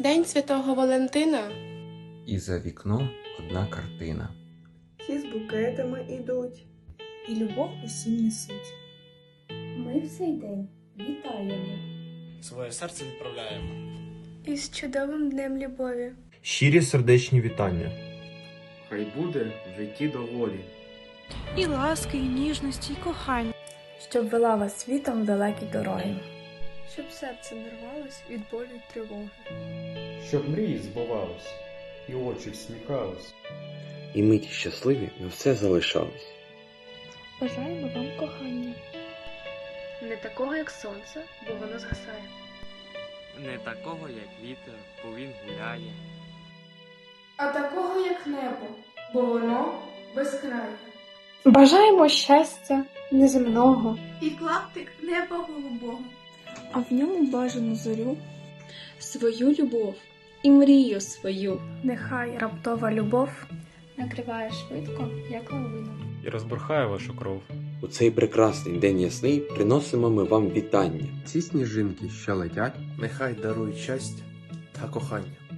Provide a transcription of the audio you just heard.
День Святого Валентина. І за вікном одна картина. Всі з букетами ідуть. і любов усім несуть. Ми в цей день вітаємо. Своє серце відправляємо. Із чудовим днем любові. Щирі сердечні вітання. Хай буде в житті доволі. і ласки, і ніжності, і кохання. Щоб вела вас світом далекі дороги. Щоб серце не рвалось від болю й тривоги. Щоб мрії збувались, і очі всміхались. і миті щасливі на все залишались. Бажаємо вам кохання. Не такого, як сонце, бо воно згасає. Не такого, як вітер, бо він гуляє. А такого, як небо, бо воно безкрає. Бажаємо щастя неземного, І клаптик неба голубого. А в ньому бажану зорю. Свою любов і мрію свою. Нехай раптова любов Накриває швидко, як лавина. І розбурхає вашу кров. У цей прекрасний день ясний приносимо ми вам вітання. Ці сніжинки, що летять, Нехай дарують щастя та кохання.